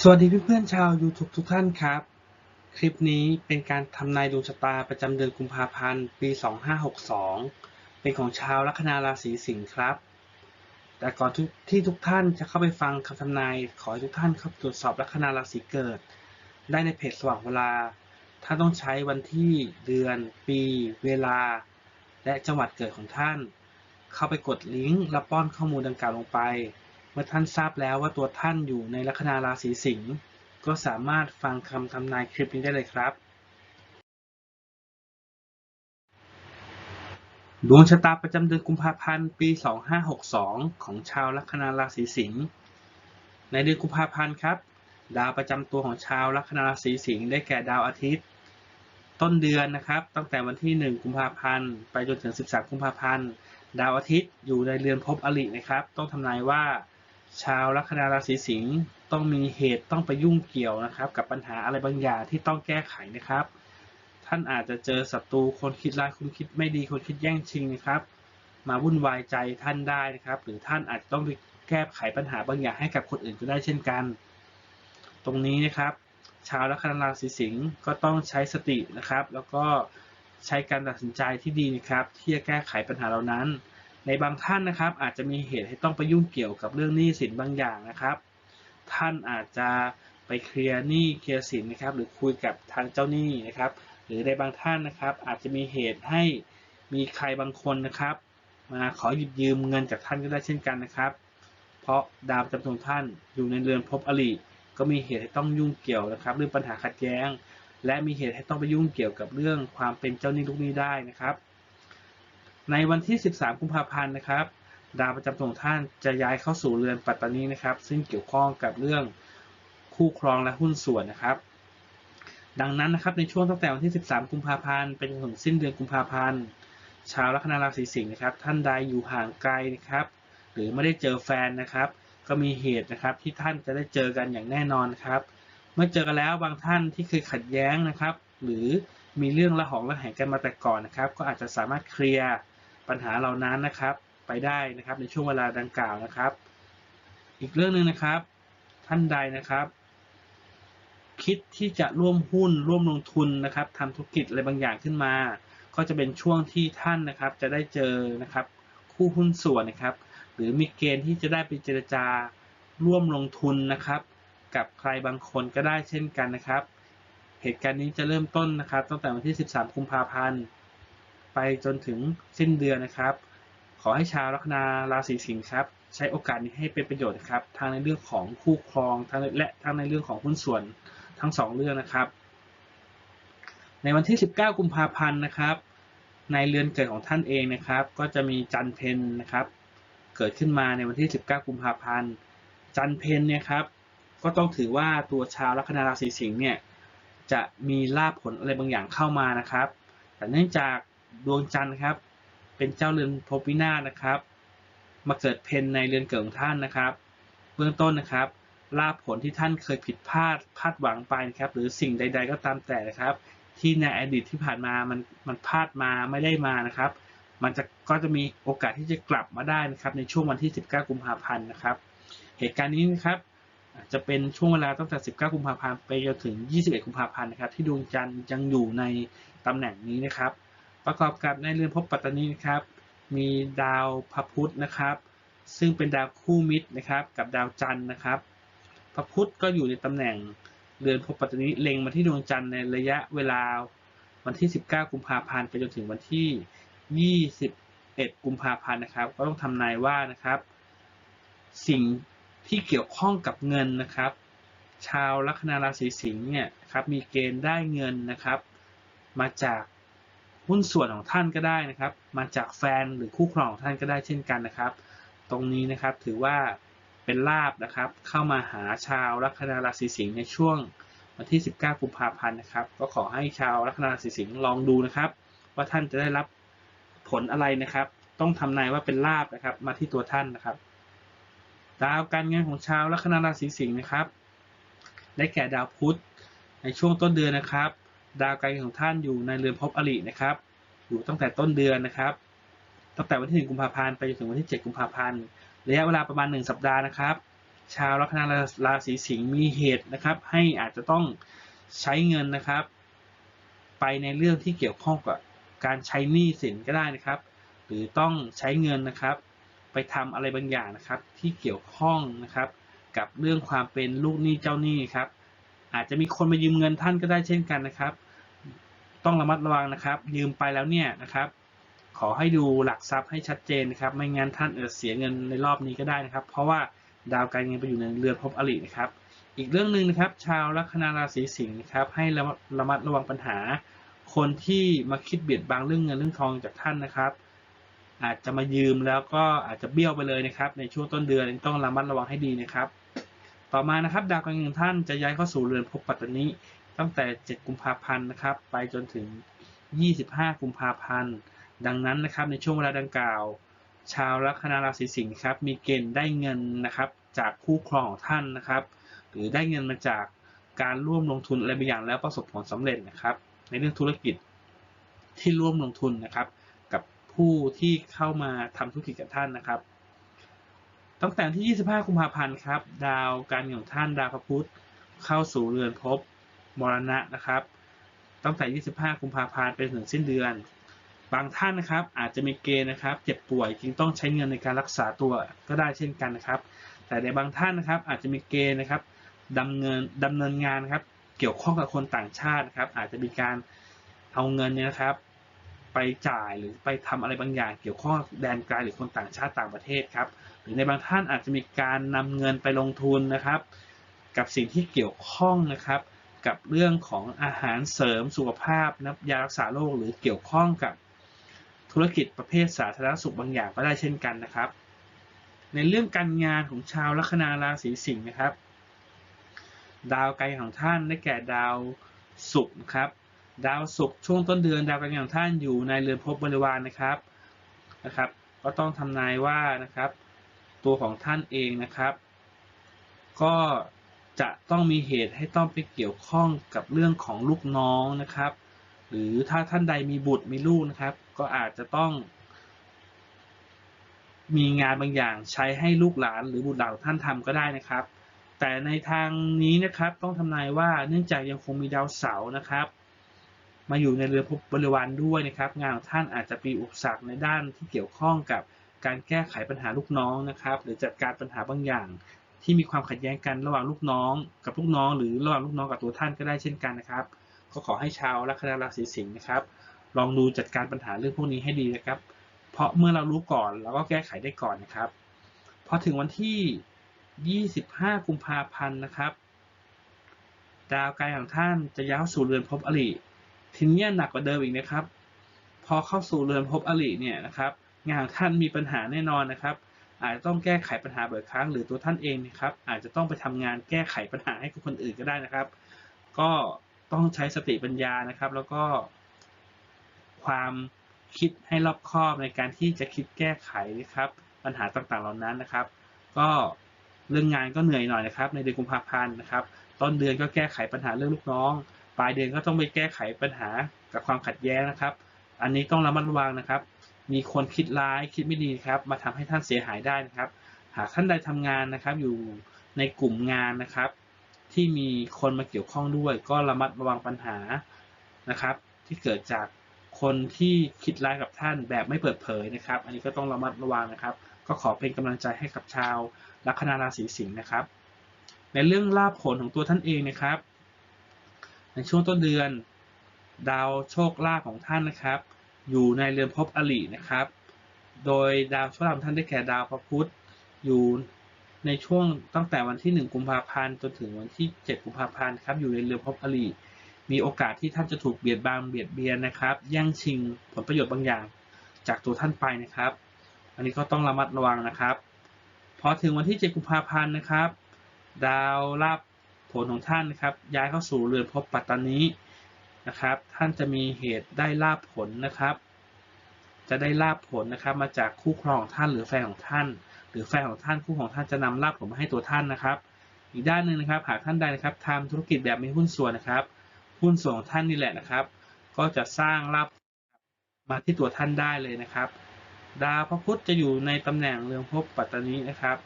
สวัสดีเพื่อนๆชาว YouTube ทุกท่านครับ คลิปนี้เป็นการทำนายดวงชะตาประจำเดือนกุมภาพันธ์ปี 2562 เป็นของชาวลัคนาราศีสิงห์ครับ แต่ก่อนท,ที่ทุกท่านจะเข้าไปฟังคำทำนาย ขอให้ทุกท่านเข้าตรวจสอบลัคนาราศีเกิด ได้ในเพจสว่างเวลา ท่านต้องใช้วันที่เดือน ปี เวลา และจังหวัดเกิดของท่าน เข้าไปกดลิงก์และป้อนข้อมูลดังกล่าวลงไป เมื่อท่านทราบแล้วว่าตัวท่านอยู่ในลัคนาราศีสิงห์ก็สามารถฟังคำทำนายคลิปนี้ได้เลยครับ ดวงชะตาประจำเดือนกุมภาพันธ์ปี 2562 ของชาวลัคนาราศีสิงห์ในเดือนกุมภาพันธ์ครับ ดาวประจำตัวของชาวลัคนาราศีสิงห์ได้แก่ดาวอาทิตย์ ต้นเดือนนะครับ ตั้งแต่วันที่ 1 กุมภาพันธ์ไปจนถึง 13 กุมภาพันธ์ดาวอาทิตย์อยู่ในเรือนภพอรินะครับ ต้องทำนายว่า ชาวลัคนาราศีสิงห์ต้องมีเหตุต้องไปยุ่งเกี่ยวนะครับ กับปัญหาอะไรบางอย่างที่ต้องแก้ไขนะครับ ท่านอาจจะเจอศัตรูคนคิดร้ายคนคิดไม่ดีคนคิดแย่งชิงนะครับ มาวุ่นวายใจท่านได้นะครับ หรือท่านอาจจะต้องไปแก้ไขปัญหาบางอย่างให้กับคนอื่นก็ได้เช่นกัน ตรงนี้นะครับ ชาวลัคนาราศีสิงห์ก็ต้องใช้สตินะครับ แล้วก็ใช้การตัดสินใจที่ดีนะครับ ที่จะแก้ไขปัญหาเหล่านั้น ในบางท่านนะครับ อาจจะมีเหตุให้ต้องไปยุ่งเกี่ยวกับเรื่องหนี้สินบางอย่างนะครับ ท่านอาจจะไปเคลียร์หนี้เคลียร์สินนะครับ หรือคุยกับทางเจ้าหนี้นะครับ หรือในบางท่านนะครับ อาจจะมีเหตุให้มีใครบางคนนะครับ มาขอหยิบยืมเงินจากท่านก็ได้เช่นกันนะครับ เพราะดาวจำตัวท่านอยู่ในเรือนภพอริก็มีเหตุให้ต้องยุ่งเกี่ยวนะครับ เรื่องปัญหาขัดแย้ง และมีเหตุให้ต้องไปยุ่งเกี่ยวกับเรื่องความเป็นเจ้าหนี้ลูกหนี้ได้นะครับ ในวันที่ 13 กุมภาพันธ์นะครับ ดาวประจำตัวของท่านจะย้ายเข้าสู่เรือนปัตตานีนะครับ ซึ่งเกี่ยวข้องกับเรื่องคู่ครองและหุ้นส่วนนะครับ ดังนั้นนะครับในช่วงตั้งแต่วันที่ 13 กุมภาพันธ์ไปจนถึงสิ้นเดือนกุมภาพันธ์ชาวลัคนาราศีสิงห์นะครับ ท่านใดอยู่ห่างไกลนะครับ หรือไม่ได้เจอแฟนนะครับ ก็มีเหตุนะครับที่ท่านจะได้เจอกันอย่างแน่นอนครับ เมื่อเจอกันแล้วบางท่านที่เคยขัดแย้งนะครับ หรือมีเรื่องระหองระแหงกันมาแต่ก่อนนะครับ ก็อาจจะสามารถเคลียร์ ปัญหาเหล่านั้นนะครับ ไปได้นะครับในช่วงเวลาดังกล่าวนะครับ อีกเรื่องหนึ่งนะครับ ท่านใดนะครับ คิดที่จะร่วมหุ้นร่วมลงทุนนะครับทำธุรกิจอะไรบางอย่างขึ้นมา ก็จะเป็นช่วงที่ท่านนะครับ จะได้เจอนะครับ คู่หุ้นส่วนนะครับ หรือมีเกณฑ์ที่จะได้ไปเจรจาร่วมลงทุนนะครับ กับใครบางคนก็ได้เช่นกันนะครับ เหตุการณ์นี้จะเริ่มต้นนะครับ ตั้งแต่วันที่ 13 กุมภาพันธ์ ไปจนถึงสิ้นเดือนนะครับ ขอให้ชาวลัคนาราศีสิงห์ครับใช้โอกาสนี้ให้เป็นประโยชน์ครับทางในเรื่องของคู่ครองทั้งและทั้งในเรื่องของหุ้นส่วนทั้งสองเรื่องนะครับ ในวันที่ 19 กุมภาพันธ์นะครับ ในเรือนเกิดของท่านเองนะครับ ก็จะมีจันเพนนะครับ เกิดขึ้นมาในวันที่ 19 กุมภาพันธ์ จันเพนเนี่ยครับก็ต้องถือว่าตัวชาวลัคนาราศีสิงห์เนี่ยจะมีลาภผลอะไรบางอย่างเข้ามานะครับ แต่เนื่องจาก ดวงจันทร์ครับ เป็นเจ้าเรือนภพวินาศนะครับ มาเกิดเพนในเรือนเกิดของท่านนะครับ เบื้องต้นนะครับลาผลที่ท่านเคยผิดพลาดพลาดหวังไปนะครับ หรือสิ่งใด ๆ ก็ตามแต่นะครับ ที่ในอดีตที่ผ่านมามันมันพลาดมาไม่ได้มานะครับ มันจะก็จะมีโอกาสที่จะกลับมาได้นะครับ ในช่วงวันที่ 19 กุมภาพันธ์นะครับ เหตุการณ์นี้นะครับจะเป็นช่วงเวลาตั้งแต่ 19 กุมภาพันธ์ไปจนถึง 21 กุมภาพันธ์นะครับ ที่ดวงจันทร์ยังอยู่ในตำแหน่งนี้นะครับ ประกอบกับในเรือนภพปัตตานีนะครับ มีดาวพระพุธนะครับ ซึ่งเป็นดาวคู่มิตรนะครับ กับดาวจันทร์นะครับ พระพุธก็อยู่ในตำแหน่งเรือนภพปัตตานีเล็งมาที่ดวงจันทร์ในระยะเวลาวันที่ 19 กุมภาพันธ์ไปจนถึงวันที่ 21 กุมภาพันธ์นะครับ ก็ต้องทำนายว่านะครับ สิ่งที่เกี่ยวข้องกับเงินนะครับ ชาวลัคนาราศีสิงห์เนี่ยครับมีเกณฑ์ได้เงินนะครับ มาจาก หุ้นส่วนของท่านก็ได้นะครับ มาจากแฟนหรือคู่ครองของท่านก็ได้เช่นกันนะครับ ตรงนี้นะครับถือว่าเป็นลาบนะครับ เข้ามาหาชาวลัคนาราศีสิงห์ในช่วงวันที่ 19 กุมภาพันธ์นะครับ ก็ขอให้ชาวลัคนาราศีสิงห์ลองดูนะครับ ว่าท่านจะได้รับผลอะไรนะครับ ต้องทำนายว่าเป็นลาบนะครับ มาที่ตัวท่านนะครับดาวการเงินของชาวลัคนาราศีสิงห์นะครับ ได้แก่ดาวพุธในช่วงต้นเดือนนะครับ ดาวการเงินของท่านอยู่ในเรือนภพอรินะครับ อยู่ตั้งแต่ต้นเดือนนะครับ ตั้งแต่วันที่ 1 กุมภาพันธ์ไปจนถึงวันที่ 7 กุมภาพันธ์ระยะเวลาประมาณ 1 สัปดาห์นะครับ ชาวลัคนาราศีสิงห์มีเหตุนะครับ ให้อาจจะต้องใช้เงินนะครับ ไปในเรื่องที่เกี่ยวข้องกับการใช้หนี้สินก็ได้นะครับ หรือต้องใช้เงินนะครับ ไปทำอะไรบางอย่างนะครับ ที่เกี่ยวข้องนะครับ กับเรื่องความเป็นลูกหนี้เจ้าหนี้ครับ อาจจะมีคนมายืมเงินท่านก็ได้เช่นกันนะครับ ต้องระมัดระวังนะครับ ยืมไปแล้วเนี่ยนะครับ ขอให้ดูหลักทรัพย์ให้ชัดเจนนะครับ ไม่งั้นท่านอาจะเสียเงินในรอบนี้ก็ได้นะครับ เพราะว่าดาวการเงินไปอยู่ในเรือนภพอรินะครับ อีกเรื่องหนึ่งนะครับ ชาวลัคนาราศีสิงห์นะครับ ให้ระมัดระมัดระวังปัญหา คนที่มาคิดเบียดบังเรื่องเงินเรื่องทองจากท่านนะครับ อาจจะมายืมแล้วก็อาจจะเบี้ยวไปเลยนะครับ ในช่วงต้นเดือนต้องระมัดระวังให้ดีนะครับ ต่อมานะครับ ดาวการเงินท่านจะย้ายเข้าสู่เรือนภพปัตตานี ตั้งแต่ 7 กุมภาพันธ์นะครับ ไปจนถึง 25 กุมภาพันธ์ ดังนั้นนะครับในช่วงเวลาดังกล่าว ชาวลัคนาราศีสิงห์ครับมีเกณฑ์ได้เงินนะครับจากคู่ครองของท่านนะครับ หรือได้เงินมาจากการร่วมลงทุนอะไรบางอย่างแล้วประสบผลสำเร็จนะครับ ในเรื่องธุรกิจที่ร่วมลงทุนนะครับ กับผู้ที่เข้ามาทำธุรกิจกับท่านนะครับ ตั้งแต่ที่ 25 กุมภาพันธ์ครับ ดาวการเงินของท่านดาวพระพุธเข้าสู่เรือนภพ มรณะนะครับ ตั้งแต่ 25 กุมภาพันธ์ไปถึงสิ้นเดือน บางท่านนะครับอาจจะมีเกณฑ์นะครับ เจ็บป่วยจึงต้องใช้เงินในการรักษาตัวก็ได้เช่นกันนะครับ แต่ในบางท่านนะครับอาจจะมีเกณฑ์นะครับดำเนินดำเนินงานครับ เกี่ยวข้องกับคนต่างชาตินะครับ อาจจะมีการเอาเงินเนี่ยนะครับ ไปจ่ายหรือไปทำอะไรบางอย่าง เกี่ยวข้องแดนไกลหรือคนต่างชาติต่างประเทศครับ หรือในบางท่านอาจจะมีการนำเงินไปลงทุนนะครับ กับสิ่งที่เกี่ยวข้องนะครับ กับเรื่องของอาหารเสริมสุขภาพนะยารักษาโรคหรือเกี่ยวข้องกับธุรกิจประเภทสาธารณสุขบางอย่างก็ได้เช่นกันนะครับ ในเรื่องการงานของชาวลัคนาราศีสิงห์นะครับ ดาวการงานของท่านได้แก่ดาวศุกร์นะครับ ดาวศุกร์ช่วงต้นเดือนดาวการงานของท่านอยู่ในเรือนภพบริวารนะครับนะครับ ก็ต้องทำนายว่านะครับ ตัวของท่านเองนะครับ ก็ จะต้องมีเหตุให้ต้องไปเกี่ยวข้องกับเรื่องของลูกน้องนะครับ หรือถ้าท่านใดมีบุตรมีลูกนะครับ ก็อาจจะต้อง มีงานบางอย่างใช้ให้ลูกหลานหรือบุตรหลานท่านทำก็ได้นะครับ แต่ในทางนี้นะครับต้องทำนายว่าเนื่องจากยังคงมีดาวเสาร์นะครับมาอยู่ในเรือนภพบริวารด้วยนะครับ งานของท่านอาจจะมีอุปสรรคในด้านที่เกี่ยวข้องกับการแก้ไขปัญหาลูกน้องนะครับ หรือจัดการปัญหาบางอย่าง ที่มีความขัดแย้งกันระหว่างลูกน้อง กับลูกน้อง หรือระหว่างลูกน้องกับตัวท่านก็ได้เช่นกันนะครับ ก็ขอให้ชาวลัคนาราศีสิงห์นะครับ ลองดูจัดการปัญหาเรื่องพวกนี้ให้ดีนะครับ เพราะเมื่อเรารู้ก่อนเราก็แก้ไขได้ก่อนนะครับพอถึงวันที่ 25 กุมภาพันธ์นะครับ ดาวการของท่านจะย้ายสู่เรือนภพอริทีนี้หนักกว่าเดิมอีกนะครับ พอเข้าสู่เรือนภพอริเนี่ยนะครับ งานของท่านมีปัญหาแน่นอนนะครับ อาจจะต้องแก้ไขปัญหาบ่อยครั้ง หรือตัวท่านเองนะครับ อาจจะต้องไปทำงานแก้ไขปัญหาให้กับคนอื่นก็ได้นะครับ ก็ต้องใช้สติปัญญานะครับ แล้วก็ ความคิดให้รอบคอบในการที่จะคิดแก้ไขนะครับ ปัญหาต่างๆเหล่านั้นนะครับ ก็เรื่องงานก็เหนื่อยหน่อยนะครับ ในเดือนกุมภาพันธ์นะครับ ต้นเดือนก็แก้ไขปัญหาเรื่องลูกน้อง ปลายเดือนก็ต้องไปแก้ไขปัญหากับความขัดแย้งนะครับ อันนี้ต้องระมัดระวังนะครับ มีคนคิดร้ายคิดไม่ดีครับ มาทำให้ท่านเสียหายได้นะครับ หากท่านใดทำงานนะครับ อยู่ในกลุ่มงานนะครับ ที่มีคนมาเกี่ยวข้องด้วย ก็ระมัดระวังปัญหานะครับ ที่เกิดจากคนที่คิดร้ายกับท่านแบบไม่เปิดเผยนะครับ อันนี้ก็ต้องระมัดระวังนะครับ ก็ขอเป็นกำลังใจให้กับชาวลัคนาราศีสิงห์นะครับ ในเรื่องลาภผลของตัวท่านเองนะครับ ในช่วงต้นเดือน ดาวโชคลาภของท่านนะครับ อยู่ในเรือนภพอรินะครับ โดยดาวโชคลาภของท่านได้แก่ดาวพระพุธอยู่ในช่วงตั้งแต่วันที่ 1 กุมภาพันธ์จนถึงวันที่ 7 กุมภาพันธ์ครับอยู่ในเรือนภพอริมีโอกาสที่ท่านจะถูกเบียดบังเบียดเบียนนะครับแย่งชิงผลประโยชน์บางอย่าง จากตัวท่านไปนะครับ อันนี้ก็ต้องระมัดระวังนะครับพอถึงวันที่ 7 กุมภาพันธ์นะครับ ดาวลาภผลของท่านนะครับ ย้ายเข้าสู่เรือนภพปัตตานี นะครับ ท่านจะมีเหตุได้ลาภผลนะครับ จะได้ลาภผลนะครับ มาจากคู่ครองท่านหรือแฟนของท่าน หรือแฟนของท่านคู่ของท่านจะนำลาภผลมาให้ตัวท่านนะครับ อีกด้านหนึ่งนะครับหากท่านใดนะครับทำธุรกิจแบบมีหุ้นส่วนนะครับ หุ้นส่วนของท่านนี่แหละนะครับ ก็จะสร้างลาภมาที่ตัวท่านได้เลยนะครับ ดาวพระพุธจะอยู่ในตำแหน่งเรือนภพปัตตานีนะครับ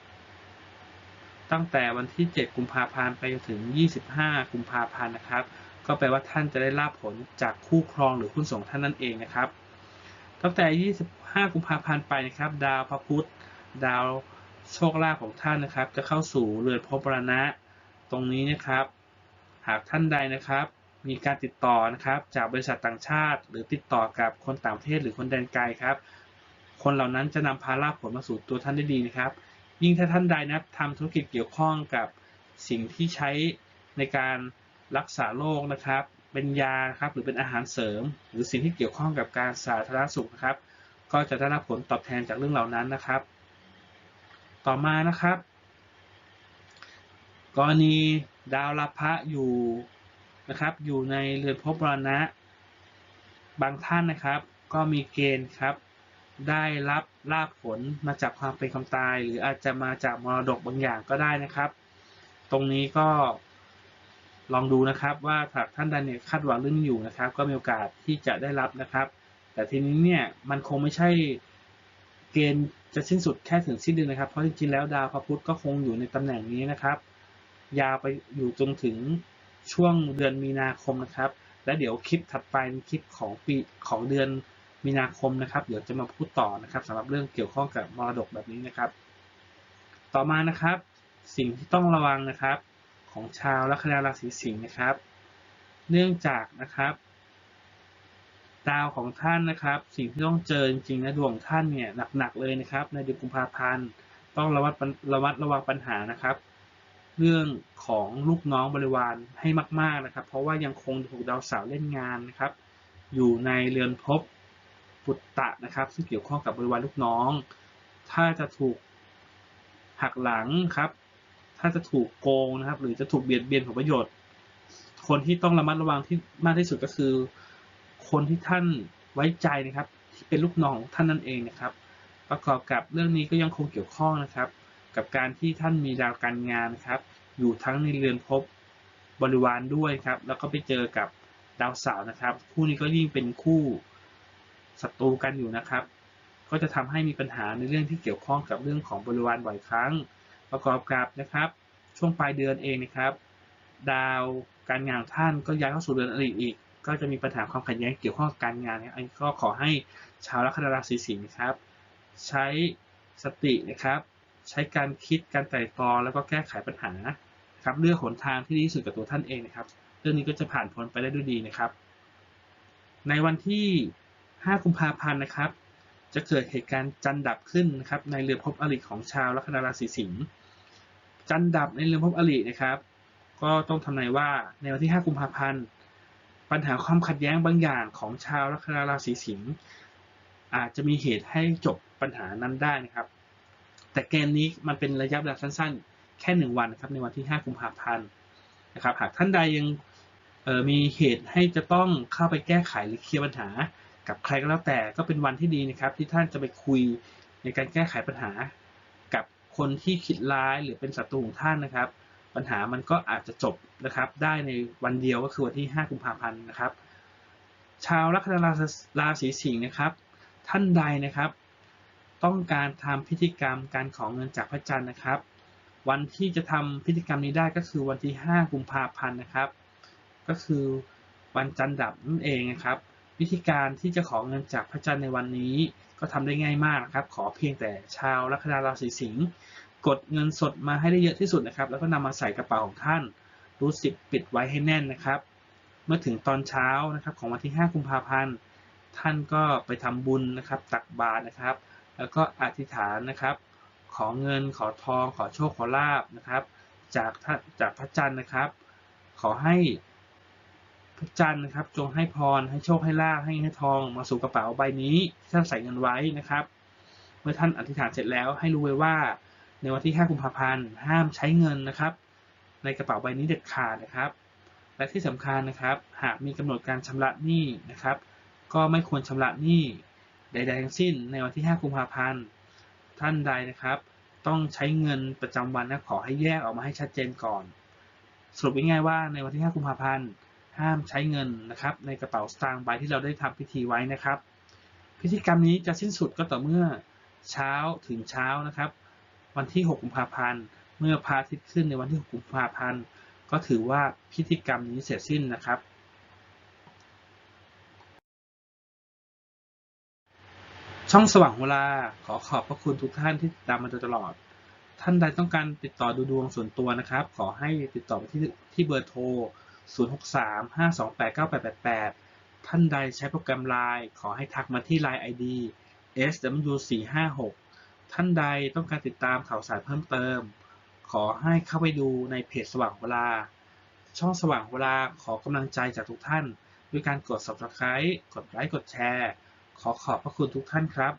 ตั้งแต่วันที่ 7 กุมภาพันธ์ไปจนถึง 25 กุมภาพันธ์นะครับ ก็แปลว่าท่านจะได้รับผลจากคู่ครองหรือหุ้นส่งท่านนั่นเองนะครับ ตั้งแต่ 25 กุมภาพันธ์ไปนะครับ ดาวพระพุธดาวโชคลาภของท่านนะครับ จะเข้าสู่เรือนภพมรณะ ตรงนี้นะครับ หากท่านใดนะครับ มีการติดต่อนะครับ จากบริษัทต่างชาติ หรือติดต่อกับคนต่างประเทศหรือคนแดนไกลครับ คนเหล่านั้นจะนำพาลาภผลมาสู่ตัวท่านได้ดีนะครับ ยิ่งถ้าท่านใดนับทำธุรกิจเกี่ยวข้องกับสิ่งที่ใช้ในการ รักษาโรคนะครับ เป็นยาครับหรือเป็นอาหารเสริม หรือสิ่งที่เกี่ยวข้องกับการสาธารณสุขนะครับ ก็จะได้รับผลตอบแทนจากเรื่องเหล่านั้นนะครับ ต่อมานะครับ กรณีดาวลาภะอยู่นะครับ อยู่ในเรือนภพมรณะ บางท่านนะครับ ก็มีเกณฑ์ครับ ได้รับลาภผลมาจากความเป็นความตาย หรืออาจจะมาจากมรดกบางอย่างก็ได้นะครับ ตรงนี้ก็ ลองดูนะครับว่าถ้าท่านใดเนี่ยคาดหวังเรื่องนี้อยู่นะครับ ก็มีโอกาสที่จะได้รับนะครับ แต่ทีนี้เนี่ยมันคงไม่ใช่เกณฑ์จะสิ้นสุดแค่ถึงสิ้นเดือนนะครับ เพราะจริงๆแล้วดาวพระพุธก็คงอยู่ในตำแหน่งนี้นะครับ ยาวไปอยู่จนถึงช่วงเดือนมีนาคมนะครับ และเดี๋ยวคลิปถัดไปเป็นคลิปของปีของเดือนมีนาคมนะครับ เดี๋ยวจะมาพูดต่อนะครับสำหรับเรื่องเกี่ยวข้องกับมรดกแบบนี้นะครับ ต่อมานะครับ สิ่งที่ต้องระวังนะครับ ของชาวลัคนาราศีสิงห์นะครับ เนื่องจากนะครับ ดาวของท่านนะครับ สิ่งที่ต้องเจอจริงๆนะดวงท่านเนี่ยหนักๆเลยนะครับ ในเดือนกุมภาพันธ์ต้องระวัดระวัดระวังปัญหานะครับ เรื่องของลูกน้องบริวารให้มาก ๆนะครับ เพราะว่ายังคงถูกดาวเสาร์เล่นงานนะครับ อยู่ในเรือนภพปุตตะนะครับ ซึ่งเกี่ยวข้องกับบริวารลูกน้อง ถ้าจะถูกหักหลังครับ ถ้าจะถูกโกงนะครับ หรือจะถูกเบียดเบียนผลประโยชน์ คนที่ต้องระมัดระวังที่มากที่สุดก็คือ คนที่ท่านไว้ใจนะครับ ที่เป็นลูกน้องท่านนั่นเองนะครับ ประกอบกับเรื่องนี้ก็ยังคงเกี่ยวข้องนะครับ กับการที่ท่านมีดาวการงานนะครับ อยู่ทั้งในเรือนภพบริวารด้วยครับ แล้วก็ไปเจอกับดาวเสาร์นะครับ คู่นี้ก็ยิ่งเป็นคู่ศัตรูกันอยู่นะครับ ก็จะทำให้มีปัญหาในเรื่องที่เกี่ยวข้องกับเรื่องของบริวารบ่อยครั้ง ประกอบกับนะครับ ช่วงปลายเดือนเองนะครับ ดาวการงานของท่านก็ย้ายเข้าสู่เดือนอริอีก ก็จะมีปัญหาความขัดแย้งเกี่ยวข้องกับการงานนี่ยอันนี้ก็ขอให้ชาวลัคนาราศีสิงห์นะครับ ใช้สตินะครับ ใช้การคิดการไตร่ตรองแล้วก็แก้ไขปัญหาครับเลือกหนทางที่ดีที่สุดกับตัวท่านเองนะครับ เรื่องนี้ก็จะผ่านพ้นไปได้ด้วยดีนะครับ ในวันที่ 5 กุมภาพันธ์นะครับ จะเกิดเหตุการณ์จันดับขึ้นนะครับในเรือนภพอริของชาวลัคนาราศีสิงห์ จันดับในเรือนภพอรินะครับ ก็ต้องทำนายว่าในวันที่ 5 กุมภาพันธ์ ปัญหาความขัดแย้งบางอย่างของชาวลัคนาราศีสิงห์อาจจะมีเหตุให้จบปัญหานั้นได้นะครับ แต่เกมนี้มันเป็นระยะเวลาสั้นๆ แค่หนึ่งวันนะครับ ในวันที่ 5 กุมภาพันธ์นะครับ หากท่านใดยังมีเหตุให้จะต้องเข้าไปแก้ไขหรือเคลียร์ปัญหา กับใครก็แล้วแต่ก็เป็นวันที่ดีนะครับ ที่ท่านจะไปคุยในการแก้ไขปัญหา คนที่คิดร้ายหรือเป็นศัตรูของท่านนะครับ ปัญหามันก็อาจจะจบนะครับ ได้ในวันเดียวก็คือวันที่ 5 กุมภาพันธ์นะครับ ชาวลัคนาราศีสิงห์นะครับ ท่านใดนะครับ ต้องการทำพิธีกรรมการขอเงินจากพระจันทร์นะครับ วันที่จะทำพิธีกรรมนี้ได้ก็คือวันที่ 5 กุมภาพันธ์นะครับ ก็คือวันจันทร์ดับนั่นเองนะครับ วิธีการที่จะขอเงินจากพระจันทร์ในวันนี้ ก็ทำได้ง่ายมากนะครับ ขอเพียงแต่ชาวลัคนาราศีสิงห์กดเงินสดมาให้ได้เยอะที่สุดนะครับ แล้วก็นำมาใส่กระเป๋าของท่าน รู้สิบปิดไว้ให้แน่นนะครับ เมื่อถึงตอนเช้านะครับของวันที่ 5 กุมภาพันธ์ ท่านก็ไปทำบุญนะครับ ตักบาตรนะครับ แล้วก็อธิษฐานนะครับ ขอเงินขอทอง ขอโชคขอลาบนะครับ จากจากพระจันทร์นะครับ ขอให้ พระจันทร์นะครับ จงให้พร ให้โชค ให้ลาบให้ให้ทอง มาสู่กระเป๋าใบนี้ที่ท่านใส่เงินไว้นะครับ เมื่อท่านอธิษฐานเสร็จแล้วให้รู้ไว้ว่า ในวันที่ 5 กุมภาพันธ์ ห้ามใช้เงินนะครับ ในกระเป๋าใบนี้เด็ดขาดนะครับ และที่สำคัญนะครับ หากมีกำหนดการชำระหนี้นะครับ ก็ไม่ควรชำระหนี้ใดๆทั้งสิ้น ในวันที่ 5 กุมภาพันธ์ ท่านใดนะครับ ต้องใช้เงินประจำวันนะขอให้แยกออกมาให้ชัดเจนก่อน สรุปง่ายๆว่าในวันที่ 5 กุมภาพันธ์ ห้ามใช้เงินนะครับ ในกระเป๋าสตางค์ใบที่เราได้ทำพิธีไว้นะครับ พิธีกรรมนี้จะสิ้นสุดก็ต่อเมื่อเช้าถึงเช้านะครับ วันที่ 6 กุมภาพันธ์ เมื่อพระอาทิตย์ขึ้นในวันที่ 6 กุมภาพันธ์ ก็ถือว่าพิธีกรรมนี้เสร็จสิ้นนะครับ ช่องสว่างเวลาขอขอบพระคุณทุกท่านที่ติดตามมาโดยตลอด ท่านใดต้องการติดต่อดูดวงส่วนตัวนะครับ ขอให้ติดต่อไปที่ที่เบอร์โทร 0635289888 ท่านใดใช้โปรแกรม Line ขอให้ทักมาที่ Line ID SW456 ท่านใดต้องการติดตามข่าวสารเพิ่มเติม ขอให้เข้าไปดูในเพจสว่างเวลา ช่องสว่างเวลาขอกำลังใจจากทุกท่าน ด้วยการกด subscribe กดไลค์กดแชร์ ขอขอบพระคุณทุกท่านครับ